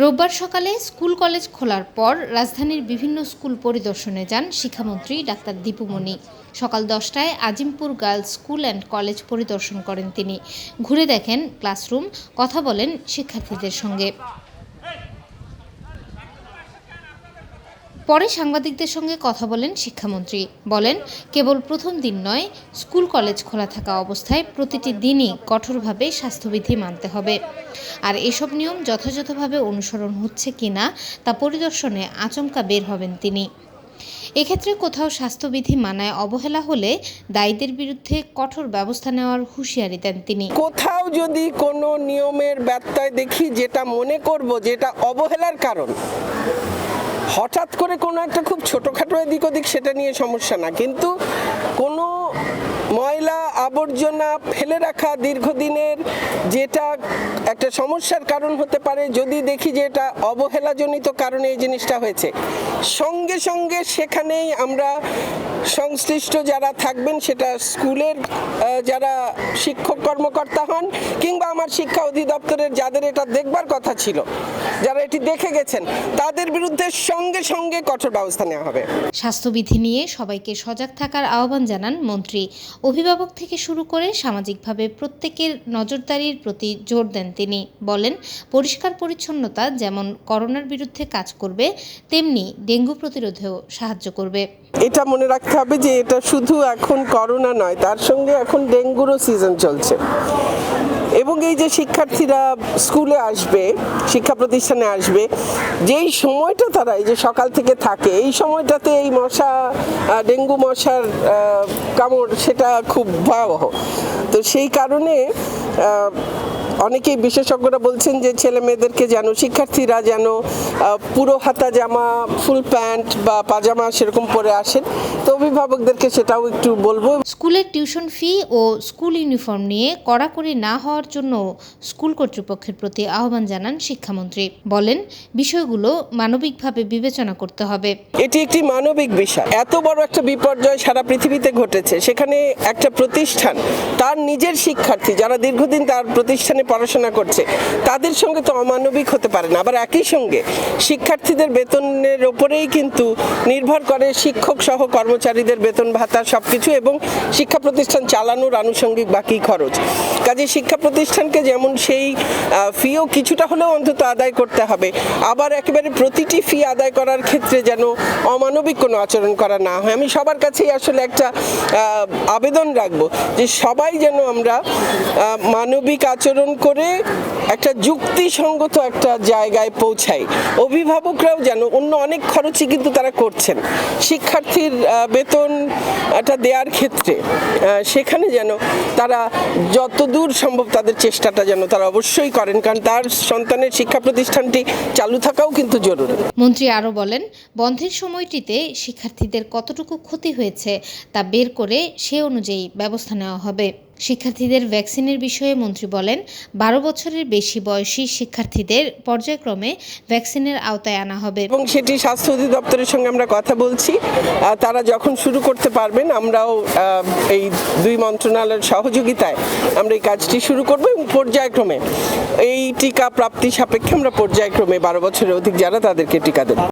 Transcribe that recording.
রোববার সকালে school college খোলার পর রাজধানীর বিভিন্ন স্কুল পরিদর্শনে যান শিক্ষামন্ত্রী ডাক্তার দীপুমণি সকাল দশটায় Azimpur girls school and college পরিদর্শন করেন তিনি। ঘুরে দেখেন ক্লাসরুম, কথা বলেন শিক্ষার্থীদের সঙ্গে। পরে সাংবাদিকদের সঙ্গে কথা বলেন শিক্ষামন্ত্রী। বলেন, কেবল প্রথম দিন নয়, স্কুল কলেজ খোলা থাকা অবস্থায় প্রতিটি দিনই কঠোরভাবে স্বাস্থ্যবিধি মানতে হবে। আর এসব নিয়ম যথাযথভাবে অনুসরণ হচ্ছে কি না, তা পরিদর্শনে আচমকা বের হবেন তিনি। এক্ষেত্রে কোথাও স্বাস্থ্যবিধি মানায় অবহেলা হলে দায়ীদের বিরুদ্ধে কঠোর ব্যবস্থা নেওয়ার হুঁশিয়ারি দেন তিনি। কোথাও যদি কোনো নিয়মের ব্যত্যয় দেখি, যেটা মনে করব, যেটা অবহেলার কারণ হঠাৎ করে কোনো একটা খুব ছোটোখাটো এদিক ওদিক সেটা নিয়ে সমস্যা না। কিন্তু কোনো ময়লা আবর্জনা ফেলে রাখা দীর্ঘদিনের যেটা একটা সমস্যার কারণ হতে পারে, যদি দেখি যে এটা অবহেলাজনিত কারণে এই জিনিসটা হয়েছে। সঙ্গে সঙ্গে সেখানেই আমরা সংশ্লিষ্ট যারা থাকবেন, সেটা স্কুলের যারা শিক্ষক কর্মকর্তা হন কিংবা আমার শিক্ষা অধিদপ্তরের যাদের এটা দেখবার কথা ছিল যারা এটি দেখে গেছেন তাদের বিরুদ্ধে সঙ্গে সঙ্গে কঠোর ব্যবস্থা নেওয়া হবে। স্বাস্থ্যবিধি নিয়ে সবাইকে সজাগ থাকার আহ্বান জানান মন্ত্রী। অভিভাবক থেকে শুরু করে সামাজিকভাবে প্রত্যেকের নজরদারির প্রতি জোর দেন তিনি। বলেন পরিষ্কার পরিচ্ছন্নতা যেমন করোনার বিরুদ্ধে কাজ করবে তেমনি ডেঙ্গু প্রতিরোধেও সাহায্য করবে। এটা মনে রাখতে হবে যে এটা শুধু এখন করোনা নয় তার সঙ্গে এখন ডেঙ্গুরও সিজন চলছে। এবং এই যে শিক্ষার্থীরা স্কুলে আসবে, শিক্ষা প্রতিষ্ঠানে আসবে, যেই সময়টা তারা এই যে সকাল থেকে থাকে, এই সময়টাতে এই মশা ডেঙ্গু মশার কামড়, সেটা খুব ভয়াবহ। তো সেই কারণে অনেকেই বিশেষজ্ঞরা বলছেন যে ছেলে মেয়েদেরকে যেন শিক্ষার্থীরা যেন পুরো হাতা জামা ফুল প্যান্ট বা পাজামা সেরকম পরে আসেন। তো অভিভাবকদেরকে সেটাও একটু বলব। স্কুলের টিউশন ফি ও স্কুল ইউনিফর্ম নিয়ে কড়াকড়ি না হওয়ার জন্য স্কুল কর্তৃপক্ষের প্রতি আহ্বান জানান শিক্ষামন্ত্রী। বলেন বিষয়গুলো মানবিকভাবে বিবেচনা করতে হবে। এটি একটি মানবিক বিষয়। এত বড় একটা বিপর্যয় সারা পৃথিবীতে ঘটেছে। সেখানে একটা প্রতিষ্ঠান তার নিজের শিক্ষার্থী যারা দীর্ঘদিন তার প্রতিষ্ঠানে পড়াশোনা করছে। তাদের সঙ্গে তো অমানবিক হতে পারে না। আবার একই সঙ্গে শিক্ষার্থীদের বেতনের ওপরেই কিন্তু নির্ভর করে শিক্ষক সহ কর্মচারীদের বেতন ভাতা সব কিছু এবং শিক্ষা প্রতিষ্ঠান চালানোর আনুষঙ্গিক বাকি খরচ। কাজে শিক্ষা প্রতিষ্ঠানকে যেমন সেই ফিও কিছুটা হলেও অন্তত আদায় করতে হবে। আবার একেবারে প্রতিটি ফি আদায় করার ক্ষেত্রে যেন অমানবিক কোনো আচরণ করা না হয়। আমি সবার কাছেই আসলে একটা আবেদন রাখব যে সবাই যেন আমরা মানবিক আচরণ করে একটা যুক্তিসঙ্গত একটা জায়গায় পৌঁছাই অভিভাবকরাও যেন অন্য অনেক খরচই কিন্তু তারা করছেন। শিক্ষার্থীর আহ, বেতনটা দেওয়ার ক্ষেত্রে সেখানে যেন তারা যতদূর সম্ভব তাদের চেষ্টাটা যেন তারা অবশ্যই করেন কারণ তার সন্তানের শিক্ষা প্রতিষ্ঠানটি চালু থাকাও কিন্তু জরুরি। মন্ত্রী আরও বলেন বন্ধের সময়টিতে শিক্ষার্থীদের কতটুকু ক্ষতি হয়েছে তা বের করে সে অনুযায়ী ব্যবস্থা নেওয়া হবে। শিক্ষার্থীদের ভ্যাকসিনের বিষয়ে মন্ত্রী বলেন, বারো বছরের বেশি বয়সী শিক্ষার্থীদের পর্যায়ক্রমে ভ্যাকসিনের আওতায় আনা হবে। এবং সেটি স্বাস্থ্য অধিদপ্তরের সঙ্গে আমরা কথা বলছি। তারা যখন শুরু করতে পারবেন, আমরাও এই দুই মন্ত্রণালয়ের সহযোগিতায় আমরা এই কাজটি শুরু করব এবং পর্যায়ক্রমে, এই টিকা প্রাপ্তি সাপেক্ষে আমরা পর্যায়ক্রমে বারো বছরের অধিক যারা তাদেরকে টিকা দেবো।